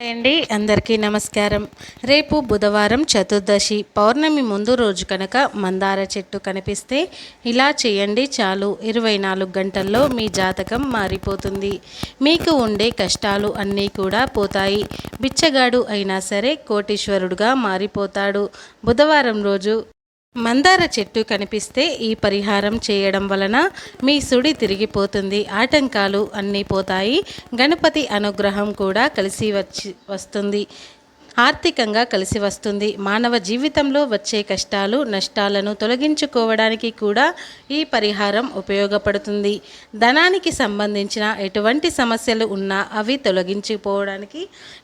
అండి అందరికీ నమస్కారం. రేపు బుధవారం చతుర్దశి పౌర్ణమి ముందు రోజు కనుక మందార చెట్టు కనిపిస్తే ఇలా చేయండి చాలు. ఇరవై నాలుగు గంటల్లో మీ జాతకం మారిపోతుంది. మీకు ఉండే కష్టాలు అన్నీ కూడా పోతాయి. బిచ్చగాడు అయినా సరే కోటీశ్వరుడుగా మారిపోతాడు. బుధవారం రోజు మందార చెట్టు కనిపిస్తే ఈ పరిహారం చేయడం వలన మీ సుడి తిరిగిపోతుంది. ఆటంకాలు అన్నీ పోతాయి. గణపతి అనుగ్రహం కూడా కలిసి వచ్చి వస్తుంది. ఆర్థికంగా కలిసి వస్తుంది. మానవ జీవితంలో వచ్చే కష్టాలు నష్టాలను తొలగించుకోవడానికి కూడా ఈ పరిహారం ఉపయోగపడుతుంది. ధనానికి సంబంధించిన ఎటువంటి సమస్యలు ఉన్నా అవి తొలగించిపోవడానికి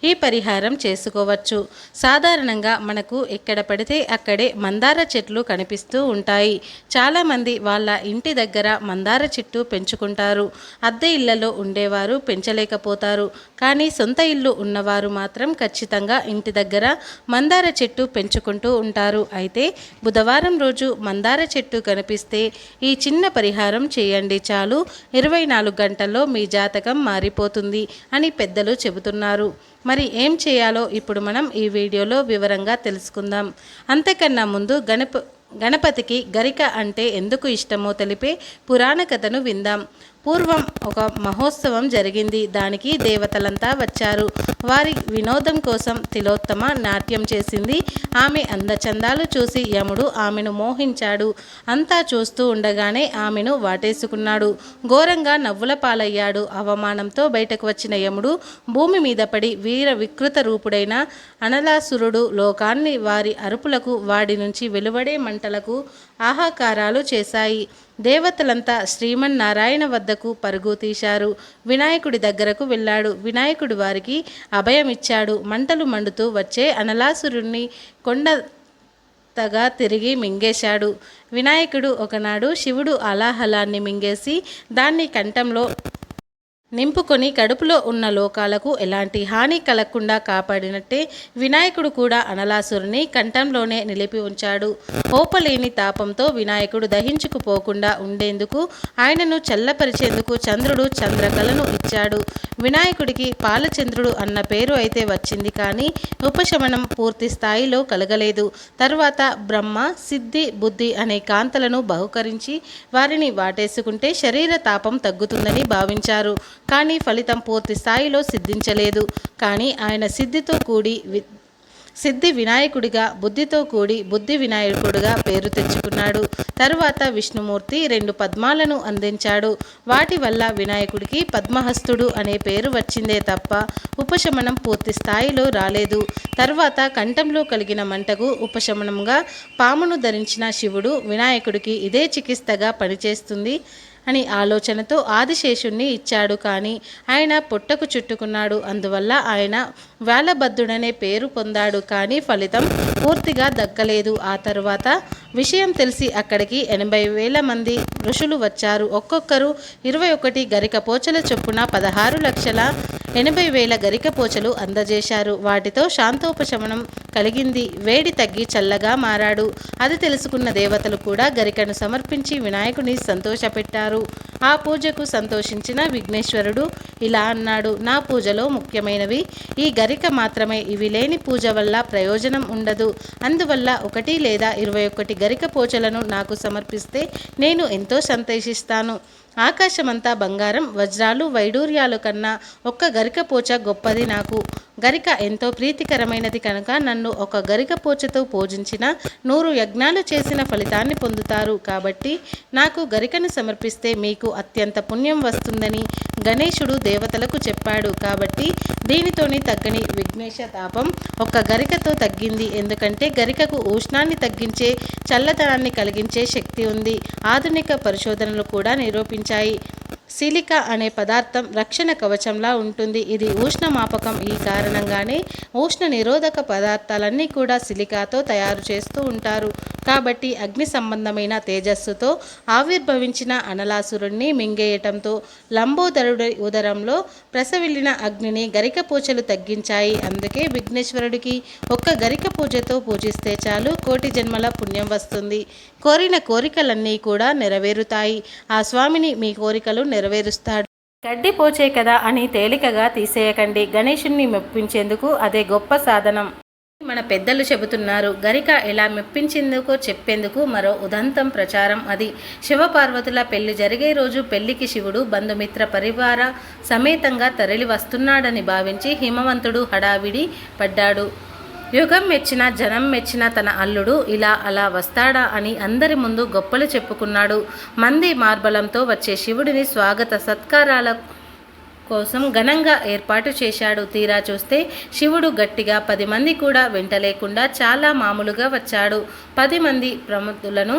ఈ పరిహారం చేసుకోవచ్చు. సాధారణంగా మనకు ఎక్కడ పడితే అక్కడే మందార చెట్లు కనిపిస్తూ ఉంటాయి. చాలామంది వాళ్ళ ఇంటి దగ్గర మందార చెట్టు పెంచుకుంటారు. అద్దె ఇళ్ళలో ఉండేవారు పెంచలేకపోతారు. కానీ సొంత ఇల్లు ఉన్నవారు మాత్రం ఖచ్చితంగా ఇంటి దగ్గర మందార చెట్టు పెంచుకుంటూ ఉంటారు. అయితే బుధవారం రోజు మందార చెట్టు కనిపిస్తే ఈ చిన్న పరిహారం చేయండి చాలు. ఇరవై నాలుగు గంటల్లో మీ జాతకం మారిపోతుంది అని పెద్దలు చెబుతున్నారు. మరి ఏం చేయాలో ఇప్పుడు మనం ఈ వీడియోలో వివరంగా తెలుసుకుందాం. అంతకన్నా ముందు గణప గణపతికి గరిక అంటే ఎందుకు ఇష్టమో తెలిపే పురాణ కథను విందాం. పూర్వం ఒక మహోత్సవం జరిగింది. దానికి దేవతలంతా వచ్చారు. వారి వినోదం కోసం తిలోత్తమ నాట్యం చేసింది. ఆమె అందచందాలు చూసి యముడు ఆమెను మోహించాడు. అంతా చూస్తూ ఉండగానే ఆమెను వాటేసుకున్నాడు. ఘోరంగా నవ్వుల పాలయ్యాడు. అవమానంతో బయటకు వచ్చిన యముడు భూమి మీద పడి వీర వికృత రూపుడైన అనలాసురుడు లోకాన్ని వారి అరుపులకు వాడి నుంచి వెలువడే మంటలకు ఆహాకారాలు చేశాయి. దేవతలంతా శ్రీమన్నారాయణ వద్దకు పరుగు తీశారు. వినాయకుడి దగ్గరకు వెళ్ళాడు. వినాయకుడి వారికి అభయమిచ్చాడు. మంటలు మండుతూ వచ్చే అనలాసురుణ్ణి కొండ తగా తిరిగి మింగేశాడు. వినాయకుడు ఒకనాడు శివుడు అలాహలాన్ని మింగేసి దాన్ని కంఠంలో నింపుకొని కడుపులో ఉన్న లోకాలకు ఎలాంటి హాని కలగకుండా కాపాడినట్టే వినాయకుడు కూడా అనలాసురుని కంఠంలోనే నిలిపి ఉంచాడు. ఓపలేని తాపంతో వినాయకుడు దహించుకుపోకుండా ఉండేందుకు ఆయనను చల్లపరిచేందుకు చంద్రుడు చంద్రకళను ఇచ్చాడు. వినాయకుడికి పాలచంద్రుడు అన్న పేరు అయితే వచ్చింది కానీ ఉపశమనం పూర్తి స్థాయిలో కలగలేదు. తర్వాత బ్రహ్మ సిద్ధి బుద్ధి అనే కాంతలను బహుకరించి వారిని వాటేసుకుంటే శరీర తాపం తగ్గుతుందని భావించారు. కానీ ఫలితం పూర్తి స్థాయిలో సిద్ధించలేదు. కానీ ఆయన సిద్ధితో కూడి వి సిద్ధి వినాయకుడిగా బుద్ధితో కూడి బుద్ధి వినాయకుడిగా పేరు తెచ్చుకున్నాడు. తరువాత విష్ణుమూర్తి రెండు పద్మాలను అందించాడు. వాటి వల్ల వినాయకుడికి పద్మహస్తుడు అనే పేరు వచ్చిందే తప్ప ఉపశమనం పూర్తి స్థాయిలో రాలేదు. తర్వాత కంఠంలో కలిగిన మంటకు ఉపశమనంగా పామును ధరించిన శివుడు వినాయకుడికి ఇదే చికిత్సగా పనిచేస్తుంది. అని ఆలోచనతో ఆదిశేషుణ్ణి ఇచ్చాడు కానీ ఆయన పుట్టకు చుట్టుకున్నాడు. అందువల్ల ఆయన వేలబద్ధుడనే పేరు పొందాడు కానీ ఫలితం పూర్తిగా దక్కలేదు. ఆ తర్వాత విషయం తెలిసి అక్కడికి ఎనభై వేల మంది ఋషులు వచ్చారు. ఒక్కొక్కరు ఇరవై ఒకటి గరిక పోచల చొప్పున పదహారు లక్షల ఎనభై వేల గరిక పోచలు అందజేశారు. వాటితో శాంతోపశమనం కలిగింది. వేడి తగ్గి చల్లగా మారాడు. అది తెలుసుకున్న దేవతలు కూడా గరికను సమర్పించి వినాయకుని సంతోషపెట్టారు. ఆ పూజకు సంతోషించిన విఘ్నేశ్వరుడు ఇలా అన్నాడు నా పూజలో ముఖ్యమైనవి ఈ గరిక మాత్రమే. ఇవి లేని పూజ వల్ల ప్రయోజనం ఉండదు. అందువల్ల ఒకటి లేదా ఇరవై ఒకటి గరిక పోచలను నాకు సమర్పిస్తే నేను ఎంతో సంతోషిస్తాను. ఆకాశమంతా బంగారం వజ్రాలు వైడూర్యాలు కన్నా ఒక్క గరిక పోచ గొప్పది నాకు. గరిక ఎంతో ప్రీతికరమైనది కనుక నన్ను ఒక గరిక పోచతో పూజించిన నూరు యజ్ఞాలు చేసిన ఫలితాన్ని పొందుతారు. కాబట్టి నాకు గరికను సమర్పిస్తే మీకు అత్యంత పుణ్యం వస్తుందని గణేశుడు దేవతలకు చెప్పాడు. కాబట్టి దీనితోని తగ్గని విఘ్నేశ తాపం ఒక్క గరికతో తగ్గింది. ఎందుకంటే గరికకు ఉష్ణాన్ని తగ్గించే చల్లదనాన్ని కలిగించే శక్తి ఉంది. ఆధునిక పరిశోధనలు కూడా నిరూపించాయి. సిలికా అనే పదార్థం రక్షణ కవచంలా ఉంటుంది. ఇది ఉష్ణమాపకం. ఈ కారణంగానే ఉష్ణ నిరోధక పదార్థాలన్నీ కూడా సిలికాతో తయారు చేస్తూ ఉంటారు. కాబట్టి అగ్ని సంబంధమైన తేజస్సుతో ఆవిర్భవించిన అనలాసురుణ్ణి మింగేయటంతో లంబోదరుడి ఉదరంలో ప్రసవిల్లిన అగ్నిని గరిక పూజలు తగ్గించాయి. అందుకే విఘ్నేశ్వరుడికి ఒక్క గరిక పూజతో పూజిస్తే చాలు కోటి జన్మల పుణ్యం వస్తుంది. కోరిన కోరికలన్నీ కూడా నెరవేరుతాయి. ఆ స్వామిని మీ కోరికలు నెరవేరుస్తాడు. గడ్డి పోచే కదా అని తేలికగా తీసేయకండి. గణేషుణ్ణి మెప్పించేందుకు అదే గొప్ప సాధనం. మన పెద్దలు చెబుతున్నారు గరిక ఎలా మెప్పించేందుకో చెప్పేందుకు మరో ఉదంతం ప్రచారం అది. శివపార్వతుల పెళ్ళి జరిగే రోజు పెళ్ళికి శివుడు బంధుమిత్ర పరివార సమేతంగా తరలి వస్తున్నాడని భావించి హిమవంతుడు హడావిడి పడ్డాడు. యుగం మెచ్చిన జనం మెచ్చిన తన అల్లుడు ఇలా అలా వస్తాడా అని అందరి ముందు గొప్పలు చెప్పుకున్నాడు. మంది మార్బలంతో వచ్చే శివుడిని స్వాగత సత్కారాల కోసం ఘనంగా ఏర్పాటు చేశాడు. తీరా చూస్తే శివుడు గట్టిగా పది మంది కూడా వెంట లేకుండా చాలా మామూలుగా వచ్చాడు. పది మంది ప్రముఖులను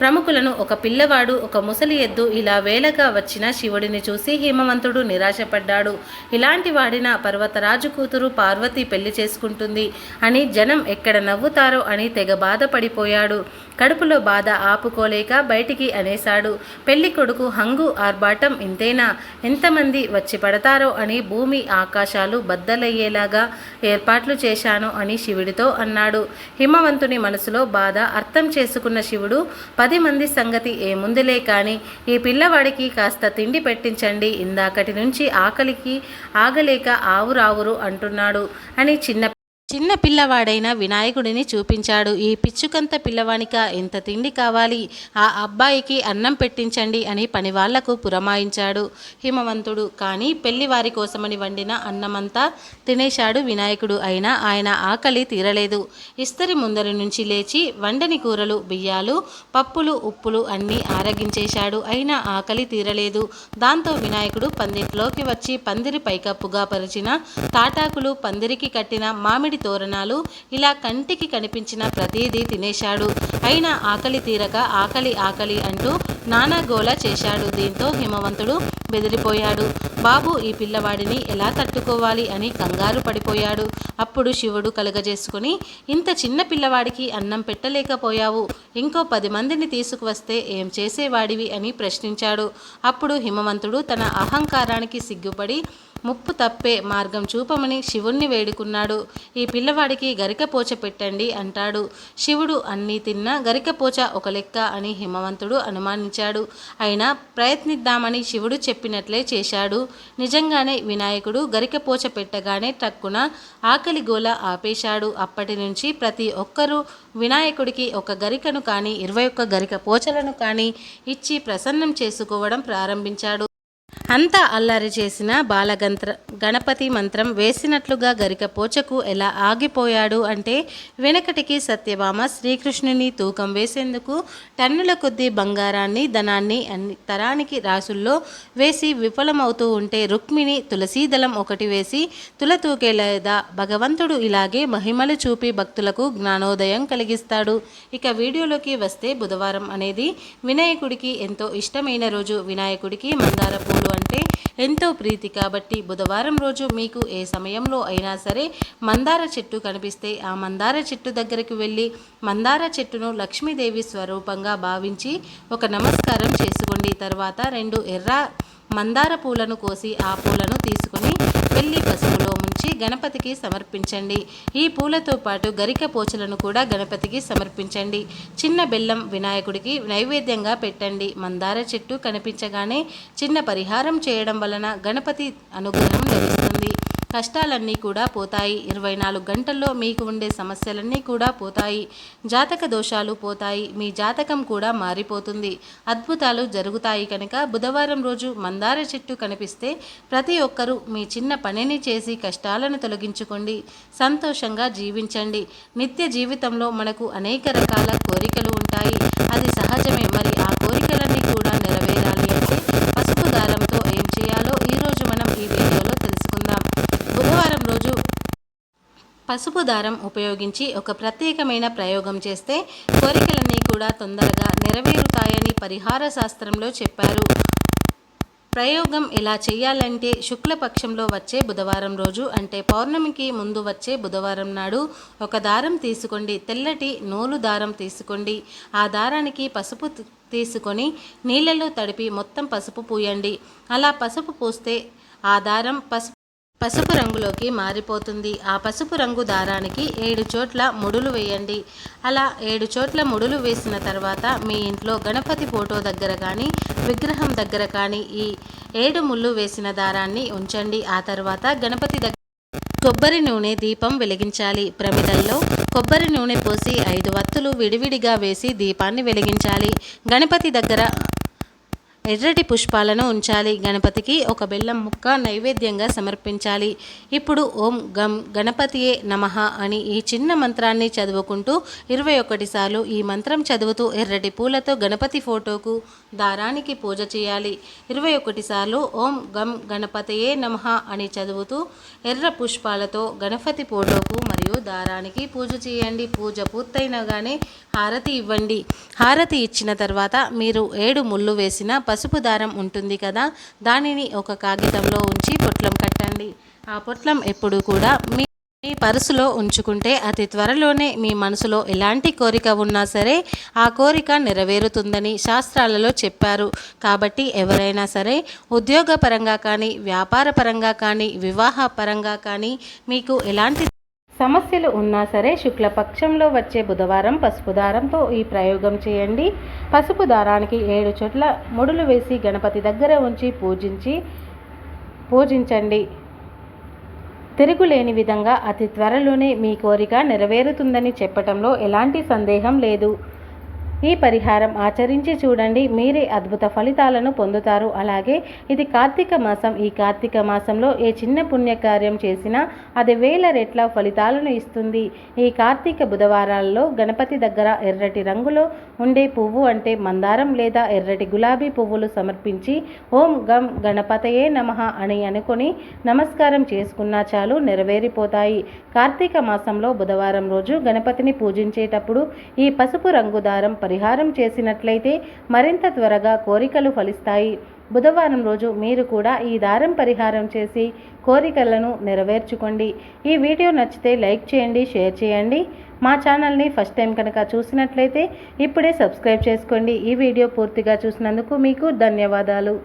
ప్రముఖులను ఒక పిల్లవాడు ఒక ముసలి ఎద్దు ఇలా వేలగా వచ్చిన శివుడిని చూసి హిమవంతుడు నిరాశపడ్డాడు. ఇలాంటి వాడిన పర్వతరాజు కూతురు పార్వతి పెళ్ళి చేసుకుంటుంది అని జనం ఎక్కడ నవ్వుతారో అని తెగ బాధపడిపోయాడు. కడుపులో బాధ ఆపుకోలేక బయటికి అనేశాడు. పెళ్ళి కొడుకు హంగు ఆర్భాటం ఇంతేనా? ఎంతమంది వచ్చి పడతారో అని భూమి ఆకాశాలు బద్దలయ్యేలాగా ఏర్పాట్లు చేశాను అని శివుడితో అన్నాడు. హిమవంతుని మనసులో బాధ అర్థం చేసుకున్న శివుడు పది మంది సంగతి ఏముందిలే కానీ ఈ పిల్లవాడికి కాస్త తిండి పెట్టించండి. ఇందాకటి నుంచి ఆకలికి ఆగలేక ఆవురావురు అంటున్నాడు అని చిన్న చిన్న పిల్లవాడైన వినాయకుడిని చూపించాడు. ఈ పిచ్చుకంత పిల్లవానిక ఎంత తిండి కావాలి? ఆ అబ్బాయికి అన్నం పెట్టించండి అని పనివాళ్ళకు పురమాయించాడు హిమవంతుడు. కానీ పెళ్ళివారి కోసమని వండిన అన్నమంతా తినేశాడు వినాయకుడు. అయినా ఆయన ఆకలి తీరలేదు. ఇస్తరి ముందరి నుంచి లేచి వండని కూరలు బియ్యాలు పప్పులు ఉప్పులు అన్నీ ఆరగించేశాడు. అయినా ఆకలి తీరలేదు. దాంతో వినాయకుడు పందిట్లోకి వచ్చి పందిరి పైకప్పుగా పరిచిన తాటాకులు పందిరికి కట్టిన మామిడి తోరణాలు ఇలా కంటికి కనిపించిన ప్రతిదీ తినేశాడు. అయినా ఆకలి తీరక ఆకలి ఆకలి అంటూ నానా గోల చేశాడు. దీంతో హిమవంతుడు బెదిరిపోయాడు. బాబు ఈ పిల్లవాడిని ఎలా తట్టుకోవాలి? అని కంగారు పడిపోయాడు. అప్పుడు శివుడు కలుగజేసుకుని ఇంత చిన్న పిల్లవాడికి అన్నం పెట్టలేకపోయావు. ఇంకో పది మందిని తీసుకువస్తే ఏం చేసేవాడివి? అని ప్రశ్నించాడు. అప్పుడు హిమవంతుడు తన అహంకారానికి సిగ్గుపడి ముప్పు తప్పే మార్గం చూపమని శివుణ్ణి వేడుకున్నాడు. ఈ పిల్లవాడికి గరికపోచ పెట్టండి అంటాడు. శివుడు అన్నీ తిన్నా గరికపోచ ఒక లెక్క అని హిమవంతుడు అనుమానించాడు. అయినా ప్రయత్నిద్దామని శివుడు చెప్పినట్లే చేశాడు. నిజంగానే వినాయకుడు గరికపోచ పెట్టగానే టక్కున ఆకలి గోల ఆపేశాడు. అప్పటి నుంచి ప్రతి ఒక్కరూ వినాయకుడికి ఒక గరికను కానీ ఇరవై ఒక్క గరిక పోచలను కానీ ఇచ్చి ప్రసన్నం చేసుకోవడం ప్రారంభించాడు. అంతా అల్లరి చేసిన బాలగంత్ర గణపతి మంత్రం వేసినట్లుగా గరిక పోచకు ఎలా ఆగిపోయాడు అంటే వెనకటికి సత్యభామ శ్రీకృష్ణుని తూకం వేసేందుకు టన్నుల కొద్దీ బంగారాన్ని ధనాన్ని అన్ని తరానికి రాసుల్లో వేసి విఫలమవుతూ ఉంటే రుక్మిణి తులసీదళం ఒకటి వేసి తుల తూకేలేదా భగవంతుడు ఇలాగే మహిమలు చూపి భక్తులకు జ్ఞానోదయం కలిగిస్తాడు. ఇక వీడియోలోకి వస్తే బుధవారం అనేది వినాయకుడికి ఎంతో ఇష్టమైన రోజు. వినాయకుడికి మందార పూలు అంటే ఎంతో ప్రీతి కాబట్టి బుధవారం రోజు మీకు ఏ సమయంలో అయినా సరే మందార చెట్టు కనిపిస్తే ఆ మందార చెట్టు దగ్గరికి వెళ్ళి మందార చెట్టును లక్ష్మీదేవి స్వరూపంగా భావించి ఒక నమస్కారం చేసుకోండి. తర్వాత రెండు ఎర్ర మందార పూలను కోసి ఆ పూలను తీసుకొని వెళ్ళి పసుపులో ముంచి గణపతికి సమర్పించండి. ఈ పూలతో పాటు గరిక పోచలను కూడా గణపతికి సమర్పించండి. చిన్న బెల్లం వినాయకుడికి నైవేద్యంగా పెట్టండి. మందార చెట్టు కనిపించగానే చిన్న పరిహారం చేయడం వలన గణపతి అనుగ్రహం లభిస్తుంది. కష్టాలన్నీ కూడా పోతాయి. ఇరవై నాలుగు గంటల్లో మీకు ఉండే సమస్యలన్నీ కూడా పోతాయి. జాతక దోషాలు పోతాయి. మీ జాతకం కూడా మారిపోతుంది. అద్భుతాలు జరుగుతాయి కనుక బుధవారం రోజు మందార చెట్టు కనిపిస్తే ప్రతి ఒక్కరూ మీ చిన్న పనిని చేసి కష్టాలను తొలగించుకోండి. సంతోషంగా జీవించండి. నిత్య జీవితంలో మనకు అనేక రకాల కోరికలు ఉంటాయి. అది సహజమే. మరి ఆ కోరికలన్నీ కూడా నెరవేరాలి అంటే పసుపు దారంతో ఏం చేయాలో ఈరోజు మనం ఈ వీడియోలో తెలుసుకుందాం బుధవారం రోజు పసుపు దారం ఉపయోగించి ఒక ప్రత్యేకమైన ప్రయోగం చేస్తే కోరికలన్నీ కూడా తొందరగా నెరవేరుతాయని పరిహార శాస్త్రంలో చెప్పారు. ప్రయోగం ఎలా చేయాలంటే శుక్లపక్షంలో వచ్చే బుధవారం రోజు అంటే పౌర్ణమికి ముందు వచ్చే బుధవారం నాడు ఒక దారం తీసుకోండి తెల్లటి నూలు దారం తీసుకోండి. ఆ దారానికి పసుపు తీసుకొని నీళ్ళలో తడిపి మొత్తం పసుపు పూయండి. అలా పసుపు పూస్తే ఆ దారం పసుపు పసుపు రంగులోకి మారిపోతుంది. ఆ పసుపు రంగు దారానికి ఏడు చోట్ల ముడులు వేయండి. అలా ఏడు చోట్ల ముడులు వేసిన తర్వాత మీ ఇంట్లో గణపతి ఫోటో దగ్గర కానీ విగ్రహం దగ్గర కానీ ఈ ఏడు ముళ్ళు వేసిన దారాన్ని ఉంచండి. ఆ తర్వాత గణపతి దగ్గర కొబ్బరి నూనె దీపం వెలిగించాలి. ప్రమిదల్లో కొబ్బరి నూనె పోసి ఐదు వత్తులు విడివిడిగా వేసి దీపాన్ని వెలిగించాలి. గణపతి దగ్గర ఎర్రటి పుష్పాలను ఉంచాలి. గణపతికి ఒక బెల్లం ముక్క నైవేద్యంగా సమర్పించాలి. ఇప్పుడు ఓం గం గణపతియే నమః అని ఈ చిన్న మంత్రాన్ని చదువుకుంటూ ఇరవై ఒకటి సార్లు ఈ మంత్రం చదువుతూ ఎర్రటి పూలతో గణపతి ఫోటోకు దారానికి పూజ చేయాలి. ఇరవై ఒకటి సార్లు ఓం గం గణపతియే నమః అని చదువుతూ ఎర్ర పుష్పాలతో గణపతి ఫోటోకు మరియు దారానికి పూజ చేయండి. పూజ పూర్తయినగానే హారతి ఇవ్వండి. హారతి ఇచ్చిన తర్వాత మీరు ఏడు ముళ్ళు వేసిన పసుపు దారం ఉంటుంది కదా దానిని ఒక కాగితంలో ఉంచి పొట్లం కట్టండి. ఆ పొట్లం ఎప్పుడు కూడా మీ మీ పర్సులో ఉంచుకుంటే అతి త్వరలోనే మీ మనసులో ఎలాంటి కోరిక ఉన్నా సరే ఆ కోరిక నెరవేరుతుందని శాస్త్రాలలో చెప్పారు. కాబట్టి ఎవరైనా సరే ఉద్యోగపరంగా కానీ వ్యాపార పరంగా కానీ వివాహ పరంగా కానీ మీకు ఎలాంటి సమస్యలు ఉన్నా సరే శుక్లపక్షంలో వచ్చే బుధవారం పసుపు దారంతో ఈ ప్రయోగం చేయండి. పసుపు దారానికి ఏడు చోట్ల ముడులు వేసి గణపతి దగ్గర ఉంచి పూజించి పూజించండి. తిరుగులేని విధంగా అతి త్వరలోనే మీ కోరిక నెరవేరుతుందని చెప్పటంలో ఎలాంటి సందేహం లేదు. ఈ పరిహారం ఆచరించి చూడండి. మీరే అద్భుత ఫలితాలను పొందుతారు. అలాగే ఇది కార్తీక మాసం. ఈ కార్తీక మాసంలో ఏ చిన్న పుణ్యకార్యం చేసినా అది వేల రెట్ల ఫలితాలను ఇస్తుంది. ఈ కార్తీక బుధవారాల్లో గణపతి దగ్గర ఎర్రటి రంగులో ఉండే పువ్వు అంటే మందారం లేదా ఎర్రటి గులాబీ పువ్వులు సమర్పించి ఓం గం గణపతయే నమ అని అనుకొని నమస్కారం చేసుకున్నా చాలు నెరవేరిపోతాయి. కార్తీక మాసంలో బుధవారం రోజు గణపతిని పూజించేటప్పుడు ఈ పసుపు రంగు దారం పరిహారం చేసినట్లయితే మరింత త్వరగా కోరికలు ఫలిస్తాయి. బుధవారం రోజు మీరు కూడా ఈ దారం పరిహారం చేసి కోరికలను నెరవేర్చుకోండి. ఈ వీడియో నచ్చితే లైక్ చేయండి షేర్ చేయండి. మా ఛానల్ని ఫస్ట్ టైం కనుక చూసినట్లయితే ఇప్పుడే సబ్స్క్రైబ్ చేసుకోండి. ఈ వీడియో పూర్తిగా చూసినందుకు మీకు ధన్యవాదాలు.